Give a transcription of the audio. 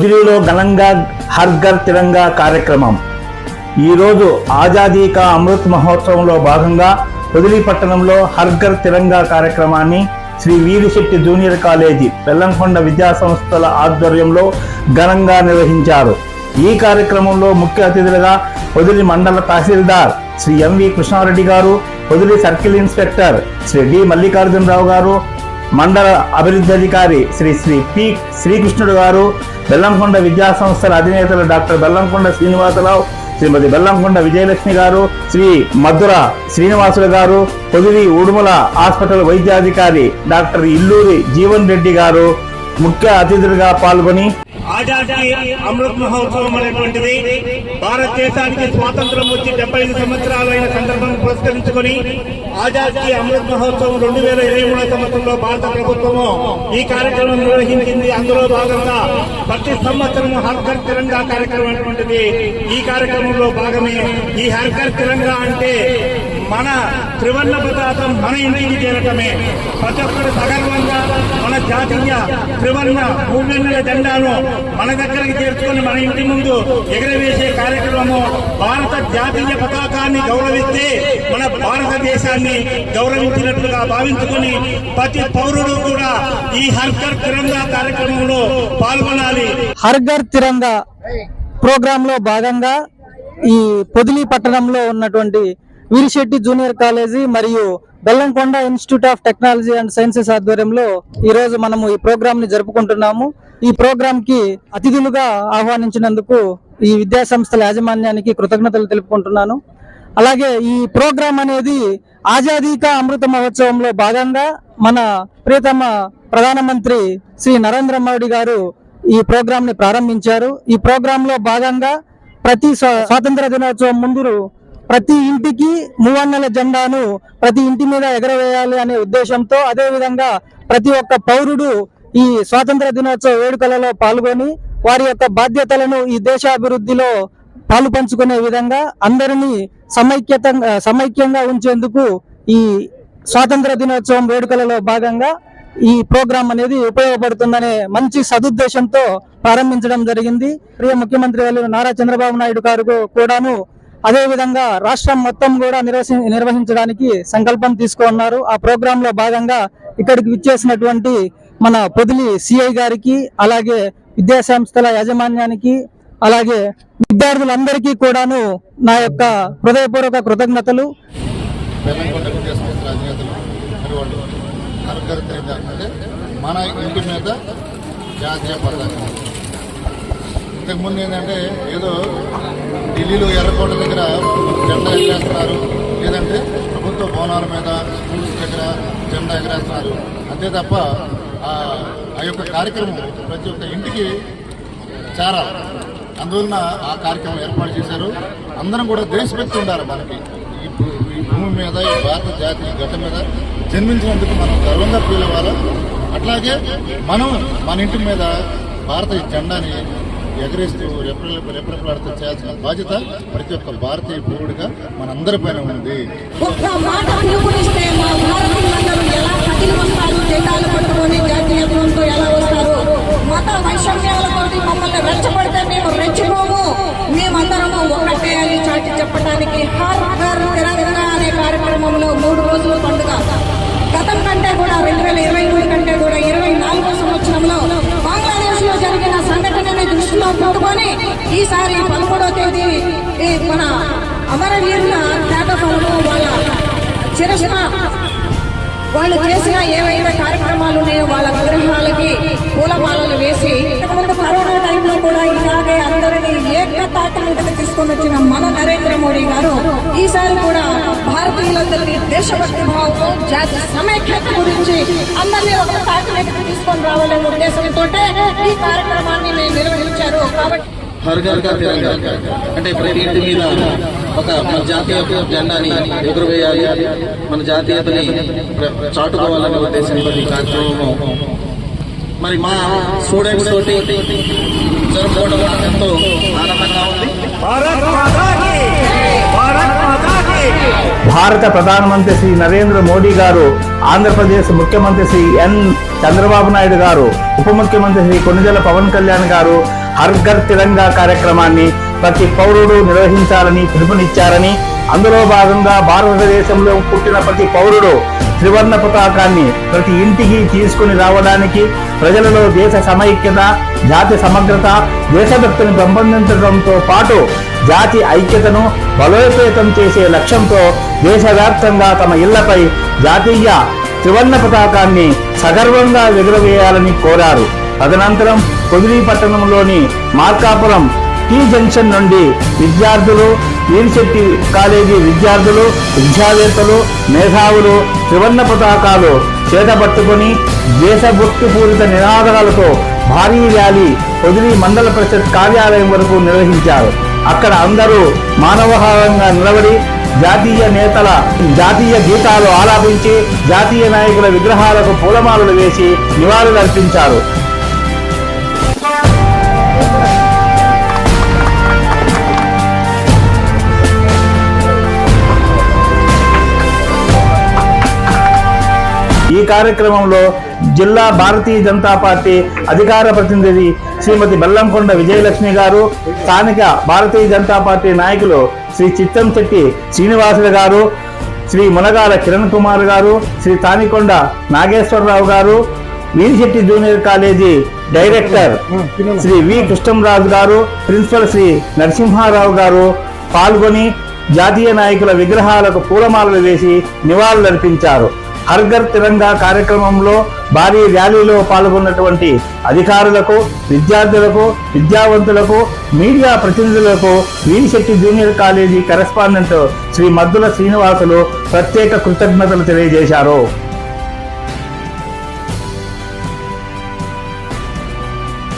పొదిలిలో ఘనంగా హర్ఘర్ తిరంగా కార్యక్రమం. ఈరోజు ఆజాదీ కా అమృత్ మహోత్సవంలో భాగంగా పొదిలి పట్టణంలో హర్ఘర్ తిరంగా కార్యక్రమాన్ని శ్రీ వీరిశెట్టి జూనియర్ కాలేజీ బెల్లంకొండ విద్యా సంస్థల ఆధ్వర్యంలో ఘనంగా నిర్వహించారు. ఈ కార్యక్రమంలో ముఖ్య అతిథులుగా పొదిలి మండల తహసీల్దార్ Shri MV Krishnareddy garu Podili circle inspector Shri D Mallikarjunarao garu మండల అభివృద్ధి అధికారి శ్రీ శ్రీ పి శ్రీకృష్ణుడు గారు బెల్లంకొండ విద్యా సంస్థల అధినేతలు డాక్టర్ బెల్లంకొండ శ్రీనివాసరావు శ్రీమతి బెల్లంకొండ విజయలక్ష్మి గారు శ్రీ మధుర శ్రీనివాసులు గారు పొదిలి ఉడుమల హాస్పిటల్ వైద్యాధికారి డాక్టర్ ఇల్లూరి జీవన్ రెడ్డి గారు ముఖ్య అతిథులుగా పాల్గొని ఆజాదీ అమృత్ మహోత్సవం అనేటువంటిది భారతదేశానికి స్వాతంత్రం వచ్చి డెబ్బై ఐదు సంవత్సరాలు అయిన సందర్భం పురస్కరించుకొని ఆజాదీ అమృత్ మహోత్సవం రెండు వేల ఇరవై మూడో సంవత్సరంలో భారత ప్రభుత్వము ఈ కార్యక్రమం నిర్వహించింది. అందులో భాగంగా ప్రతి సంవత్సరం హర్కర్ తిరంగా కార్యక్రమం అనేటువంటిది ఈ కార్యక్రమంలో భాగమే. ఈ హర్కర్ తిరంగా అంటే మన త్రివర్ణ పతాకం మన ఇంటికి చేరటమే. ప్రతి ఒక్కరు సగర్వంగా మన జాతీయ త్రివర్ణ మూవెన్నెల జెండాను మన దగ్గరికి చేర్చుకొని మన ఇంటి ముందు ఎగరవేసే కార్యక్రమము భారత జాతీయ పతాకాన్ని గౌరవిస్తే మన భారతదేశాన్ని గౌరవించినట్లుగా భావించుకుని ప్రతి పౌరుడు కూడా ఈ హర్ఘర్ తిరంగా కార్యక్రమంలో పాల్గొనాలి. హర్ఘర్ తిరంగా ప్రోగ్రామ్లో భాగంగా ఈ పొదిలి పట్టణంలో ఉన్నటువంటి వీరిశెట్టి జూనియర్ కాలేజీ మరియు Bellamkonda institute of technology and sciences ఆధ్వర్యంలో ఈ రోజు మనము ఈ ప్రోగ్రామ్ని జరుపుకుంటున్నాము. ఈ ప్రోగ్రామ్కి అతిథులుగా ఆహ్వానించినందుకు ఈ విద్యా సంస్థల యాజమాన్యానికి కృతజ్ఞతలు తెలుపుకుంటున్నాను. అలాగే ఈ ప్రోగ్రాం అనేది ఆజాదీ కా అమృత మహోత్సవంలో భాగంగా మన ప్రియతమ ప్రధానమంత్రి శ్రీ నరేంద్ర మోడీ గారు ఈ ప్రోగ్రాంని ప్రారంభించారు. ఈ ప్రోగ్రామ్లో భాగంగా ప్రతి స్వా- స్వాతంత్ర దినోత్సవం ముందు ప్రతి ఇంటికి మూవన్నెల జెండాను ప్రతి ఇంటి మీద ఎగరవేయాలి అనే ఉద్దేశంతో అదేవిధంగా ప్రతి ఒక్క పౌరుడు ఈ స్వాతంత్ర దినోత్సవ వేడుకలలో పాల్గొని వారి యొక్క బాధ్యతలను ఈ దేశాభివృద్ధిలో పాలు పంచుకునే విధంగా అందరినీ సమైక్యత సమైక్యంగా ఉంచేందుకు ఈ స్వాతంత్ర దినోత్సవం వేడుకలలో భాగంగా ఈ ప్రోగ్రాం అనేది ఉపయోగపడుతుందనే మంచి సదుద్దేశంతో ప్రారంభించడం జరిగింది. ప్రియ ముఖ్యమంత్రి వాళ్ళు నారా చంద్రబాబు నాయుడు గారు కూడాను అదేవిధంగా రాష్ట్రం మొత్తం కూడా నిర్వహి నిర్వహించడానికి సంకల్పం తీసుకున్నారు. ఆ ప్రోగ్రాంలో భాగంగా ఇక్కడికి విచ్చేసినటువంటి మన పొదిలి సిఐ గారికి అలాగే విద్యాసంస్థల యాజమాన్యానికి అలాగే విద్యార్థులందరికీ కూడాను నా యొక్క హృదయపూర్వక కృతజ్ఞతలు. మన ఇంటి మీద జాతీయ పథకం ఇంతకుముందు ఏంటంటే ఏదో ఢిల్లీలో ఎర్రకోట దగ్గర జెండా ఎగరేస్తున్నారు. లేదంటే ప్రభుత్వ భవనాల మీద స్కూల్స్ దగ్గర జెండా ఎగరేస్తున్నారు. అంతే తప్ప ఆ యొక్క కార్యక్రమం ప్రతి ఒక్క ఇంటికి చేరాలి. అందువలన ఆ కార్యక్రమం ఏర్పాటు చేశారు. అందరం కూడా దేశభక్తి ఉండాలి మనకి. ఈ భూమి మీద ఈ భారత జాతి గట్ట మీద జన్మించినందుకు మనం గర్వంగా ఫీల్ అవ్వాలి. అట్లాగే మనం మన ఇంటి మీద భారత జెండాని ఎగరేస్తూ రెప్పరెప్ప రెప్పరెప్పలాడుతూ చేయాల్సిన బాధ్యత ప్రతి ఒక్క భారతీయ పౌరుడిగా మనందరిపైన ఉంది. సంఘటనని పెట్టుకొని ఈసారి పదమూడో తేదీ మన అమరవీరుల త్యాగఫలము వాళ్ళ చిరస్మ వాళ్ళు చేసిన ఏవైనా కార్యక్రమాలు ఉన్నాయో వాళ్ళ విగ్రహాలకి పూలమాలలు వేసి ఇంతకుముందు కరోనా టైంలో కూడా ఇలాగే అందరినీ ఏకతాటి తీసుకొని వచ్చిన మన నరేంద్ర మోడీ గారు ఈసారి కూడా భారతీయులందరినీ దేశభక్తి భావంతో జాతి సమైక్యత గురించి అందరినీ ఒక తాటి తీసుకొని రావాలనే ఉద్దేశంతో ఈ కార్యక్రమాన్ని మేము నిర్వహించారు. కాబట్టి హర్ ఘర్ కా తిరంగా. అంటే ప్రతి ఇంటి మీద ఒక మన జాతీయ జెండాని ఎగురవేయాలి మన జాతీయతని చాటుకోవాలనే ఉద్దేశంతో ఈ కార్యక్రమము. మరి మా స్టూడెంట్స్ తోటి జరుపుకోవడం ఎంతో ఆనందంగా ఉంది. భారత ప్రధానమంత్రి శ్రీ నరేంద్ర మోడీ గారు ఆంధ్రప్రదేశ్ ముఖ్యమంత్రి శ్రీ ఎన్ చంద్రబాబు నాయుడు గారు ఉప ముఖ్యమంత్రి శ్రీ కొణిదెల పవన్ కళ్యాణ్ గారు హర్ఘర్ తిరంగా కార్యక్రమాన్ని ప్రతి పౌరుడు నిర్వహించాలని పిలుపునిచ్చారని అందులో భాగంగా భారతదేశంలో పుట్టిన ప్రతి పౌరుడు త్రివర్ణ పతాకాన్ని ప్రతి ఇంటికి తీసుకుని రావడానికి ప్రజలలో దేశ సమైక్యత జాతి సమగ్రత దేశభక్తిని పెంపొందించడంతో పాటు జాతి ఐక్యతను బలోపేతం చేసే లక్ష్యంతో దేశవ్యాప్తంగా తమ ఇళ్ళపై జాతీయ త్రివర్ణ పతాకాన్ని సగర్వంగా ఎగురవేయాలని కోరారు. తదనంతరం పొదిలి పట్టణంలోని మార్కాపురం టీ జంక్షన్ నుండి విద్యార్థులు వీరిశెట్టి కాలేజీ విద్యార్థులు విద్యావేత్తలు మేధావులు త్రివర్ణ పతాకాలు చేతబట్టుకుని దేశభక్తిపూరిత నినాదాలతో భారీ ర్యాలీ పొదిలి మండల పరిషత్ కార్యాలయం వరకు నిర్వహించారు. అక్కడ అందరూ మానవహారంగా నిలబడి జాతీయ నేతల జాతీయ గీతాలు ఆలాపించి జాతీయ నాయకుల విగ్రహాలకు పూలమాలలు వేసి నివాళులర్పించారు. ఈ కార్యక్రమంలో జిల్లా భారతీయ జనతా పార్టీ అధికార ప్రతినిధి శ్రీమతి బెల్లంకొండ విజయలక్ష్మి గారు స్థానిక భారతీయ జనతా పార్టీ నాయకులు శ్రీ చిత్తంశెట్టి శ్రీనివాసులు గారు శ్రీ మునగాల కిరణ్ కుమార్ గారు Shri Tanikonda Nageswararao garu Veerisetti junior college director Shri V Krishnamraju garu principal Shri Narasimha Rao గారు పాల్గొని జాతీయ నాయకుల విగ్రహాలకు పూలమాలలు వేసి నివాళులర్పించారు. హర్ఘర్ తిరంగా కార్యక్రమంలో భారీ ర్యాలీలో పాల్గొన్నటువంటి అధికారులకు విద్యార్థులకు విద్యావంతులకు మీడియా ప్రతినిధులకు Veerisetti junior college correspondent Shri Maddula Srinivasulu ప్రత్యేక కృతజ్ఞతలు తెలియజేశారు.